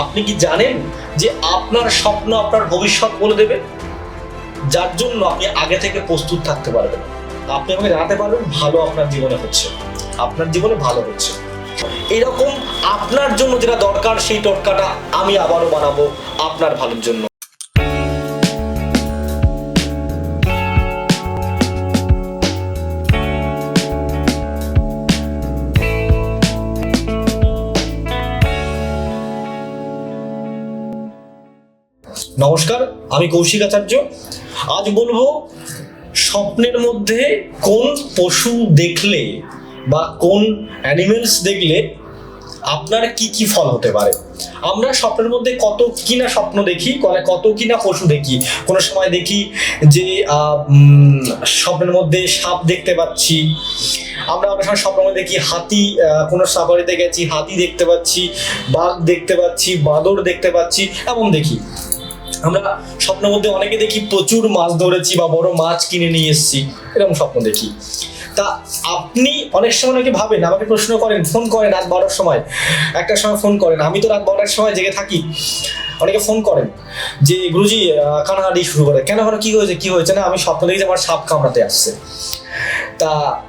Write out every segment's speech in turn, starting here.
আপনি কি জানেন যে আপনার স্বপ্ন আপনার ভবিষ্যৎ বলে দেবে? যার জন্য আপনি আগে থেকে প্রস্তুত থাকতে পারবেন। আপনি আমাকে জানাতে পারবেন, ভালো আপনার জীবনে হচ্ছে। আপনার জীবনে ভালো হচ্ছে। এরকম আপনার জন্য যেটা দরকার, সেই টটকাটা আমি আবারও বানাবো আপনার ভালোর জন্য। নমস্কার, আমি কৌশিক আচার্য। আজ বলব, স্বপ্নের মধ্যে কোন পশু দেখলে বা কোন অ্যানিমেলস দেখলে আপনার কি কি ফল হতে পারে? আমরা স্বপ্নের মধ্যে কত কিনা স্বপ্ন দেখি কত কিনা পশু দেখি। কোনো সময় দেখি যে স্বপ্নের মধ্যে সাপ দেখতে পাচ্ছি। আমরা অনেক সময় স্বপ্নের মধ্যে দেখি হাতি কোনো সাফারিতে গেছি, হাতি দেখতে পাচ্ছি, বাঘ দেখতে পাচ্ছি, বাঁদর দেখতে পাচ্ছি, এমন দেখি। আমরা স্বপ্নের মধ্যে অনেকে দেখি প্রচুর মাছ ধরেছি বা বড় মাছ কিনে নিয়ে এসেছি। এরকম স্বপ্ন দেখি। তা আপনি অনেক সময় নাকি ভাবেন, আমাকে প্রশ্ন করেন, ফোন করেন রাত বারোটার সময়। একটা সময় ফোন করেন। আমি তো রাত বারোটার সময় জেগে থাকি। অনেকে ফোন করেন যে, গুরুজি কান্নাকাটি শুরু করে। কেন কেন কি হয়েছে? কি হয়েছে? না, আমি স্বপ্ন দেখি যে আমার সাপ কামড়াতে আসছে। তা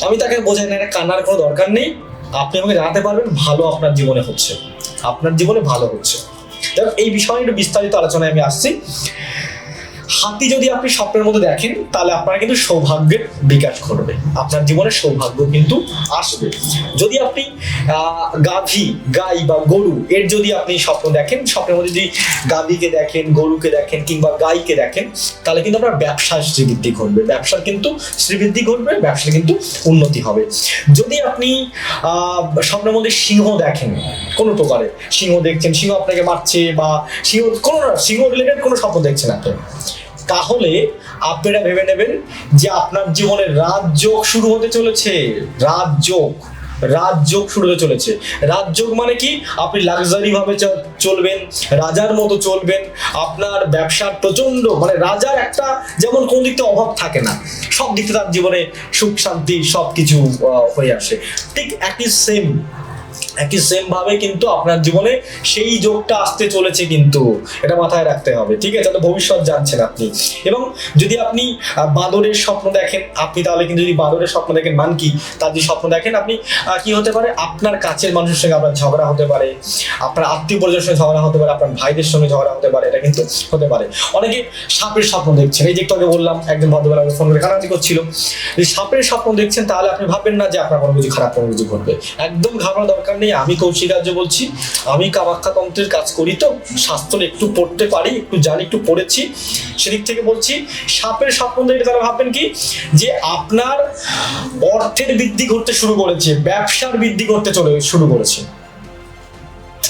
আমি তাকে বোঝাই না, এটা কান্নার কোনো দরকার নেই। আপনি আমাকে জানাতে পারবেন, ভালো আপনার জীবনে হচ্ছে। আপনার জীবনে ভালো হচ্ছে। এই বিষয়ে একটু বিস্তারিত আলোচনায় আমি আসছি। হাতি যদি আপনি স্বপ্নের মধ্যে দেখেন তাহলে আপনার কিন্তু সৌভাগ্যের বিকাশ ঘটবে। আপনার জীবনে সৌভাগ্য কিন্তু আসবে। যদি আপনি গাভী গাই বা গরু এর যদি আপনি স্বপ্ন দেখেন স্বপ্নের মধ্যে যদি গাভীকে দেখেন গরুকে দেখেন কিংবা গাইকে দেখেন তাহলে কিন্তু আপনার ব্যবসার শ্রীবৃদ্ধি ঘটবে। ব্যবসার কিন্তু শ্রীবৃদ্ধি ঘটবে ব্যবসার কিন্তু উন্নতি হবে। যদি আপনি স্বপ্নের মধ্যে সিংহ দেখেন কোনো প্রকারে সিংহ দেখছেন সিংহ আপনাকে মারছে বা সিংহ কোনো না, সিংহ রিলেটেড কোনো স্বপ্ন দেখছেন আপনি তাহলে আপনারা ভেবে নেবেন যে আপনার জীবনে রাজযোগ শুরু হতে চলেছে। রাজযোগ রাজযোগ শুরু হতে চলেছে। রাজযোগ মানে কি? আপনি লাক্সারি ভাবে চ- চলবেন, রাজার মতো চলবেন, আপনার ব্যবসার প্রচণ্ড মানে রাজার একটা যেমন কোন দিক থেকে অভাব থাকে না, সব দিক থেকে তার জীবনে সুখ, শান্তি সব কিছু হয়ে আসে। ঠিক একই সেম একই সেম ভাবে কিন্তু আপনার জীবনে সেই যোগটা আসতে চলেছে কিন্তু। এটা মাথায় রাখতে হবে, ঠিক আছে? ভবিষ্যৎ জানছেন আপনি। এবং যদি আপনি বাদরের স্বপ্ন দেখেন, আপনি তাহলে কিন্তু যদি বাদরের স্বপ্ন দেখেন, মান কি? তার যদি স্বপ্ন দেখেন, আপনি কি হতে পারে? আপনার কাছের মানুষের সঙ্গে আপনার ঝগড়া হতে পারে। আপনার আত্মীয় পরিজনের সঙ্গে ঝগড়া হতে পারে, আপনার ভাইদের সঙ্গে ঝগড়া হতে পারে, এটা কিন্তু হতে পারে। অনেকে সাপের স্বপ্ন দেখছেন। এই যে একটু আগে বললাম, একজন ভদ্রবেলা ফোন করে কারাতি করছিল। যদি সাপের স্বপ্ন দেখছেন, তাহলে আপনি ভাববেন না যে আপনার কোনো কিছু খারাপ, কোনো কিছু ঘটবে। একদম ঘাবড়ার দরকার নেই। আমি কৌশিকার্য বলছি। আমি কামাখ্যা তন্ত্রের কাজ করি তো, শাস্ত্র একটু পড়তে পারি, একটু জানি, একটু পড়েছি। সেদিক থেকে বলছি, সাপের দেখলে তারা ভাববেন কি? যে আপনার অর্থের বৃদ্ধি করতে শুরু করেছে, ব্যবসার বৃদ্ধি করতে চলে, শুরু করেছে।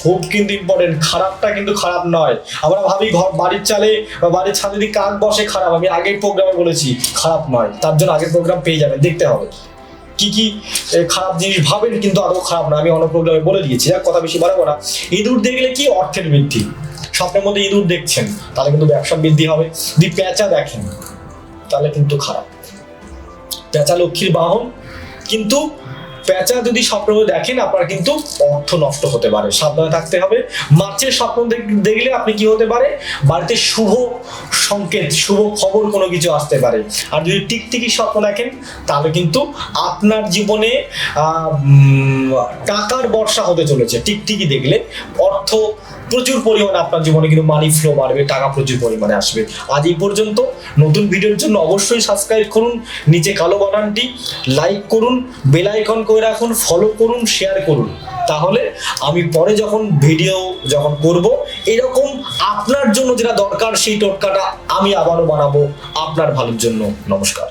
খুব কিন্তু ইম্পর্টেন্ট খারাপটা কিন্তু খারাপ নয়। আমরা ভাবি ঘর, বাড়ির চালে বা বাড়ির ছাদে কাক বসে খারাপ, আমি আগের প্রোগ্রামে বলেছি, খারাপ নয়। তার জন্য আগের প্রোগ্রাম পেয়ে যাবেন, দেখতে হবে। কি কি খারাপ জিনিস ভাবেন কিন্তু আদৌ খারাপ না, আমি অন্য প্রোগ্রামে বলে দিয়েছি, যাক, কথা বেশি বাড়াবো না। ইঁদুর দেখলে কি অর্থের বৃদ্ধি? স্বপ্নের মধ্যে ইঁদুর দেখছেন, তাহলে কিন্তু ব্যবসা বৃদ্ধি হবে। যদি পেঁচা দেখেন, তাহলে কিন্তু খারাপ। পেঁচা লক্ষ্মীর বাহন, কিন্তু পেঁচা যদি স্বপ্ন দেখেন, আপনার কিন্তু অর্থ নষ্ট হতে পারে। সাবধানে থাকতে হবে। মাছের স্বপ্ন দেখ- দেখলে আপনি কি হতে পারে? বাড়িতে শুভ সংকেত, শুভ খবর কোনো কিছু আসতে পারে। আর যদি টিকটিকি স্বপ্ন দেখেন, তাহলে কিন্তু আপনার জীবনে টাকার বর্ষা হতে চলেছে। টিকটিকি দেখলে অর্থ প্রচুর পরিমাণে আপনার জীবনে কিন্তু মানি ফ্লো বাড়বে, টাকা প্রচুর পরিমাণে আসবে। আজ এই পর্যন্ত। নতুন ভিডিওর জন্য অবশ্যই সাবস্ক্রাইব করুন, নিচে কালো বাটনটি লাইক করুন বেল আইকন করে রাখুন ফলো করুন শেয়ার করুন। তাহলে আমি পরে যখন ভিডিও যখন করব, এরকম আপনার জন্য যেটা দরকার, সেই টোটকাটা আমি আবারও বানাবো আপনার ভালোর জন্য। নমস্কার।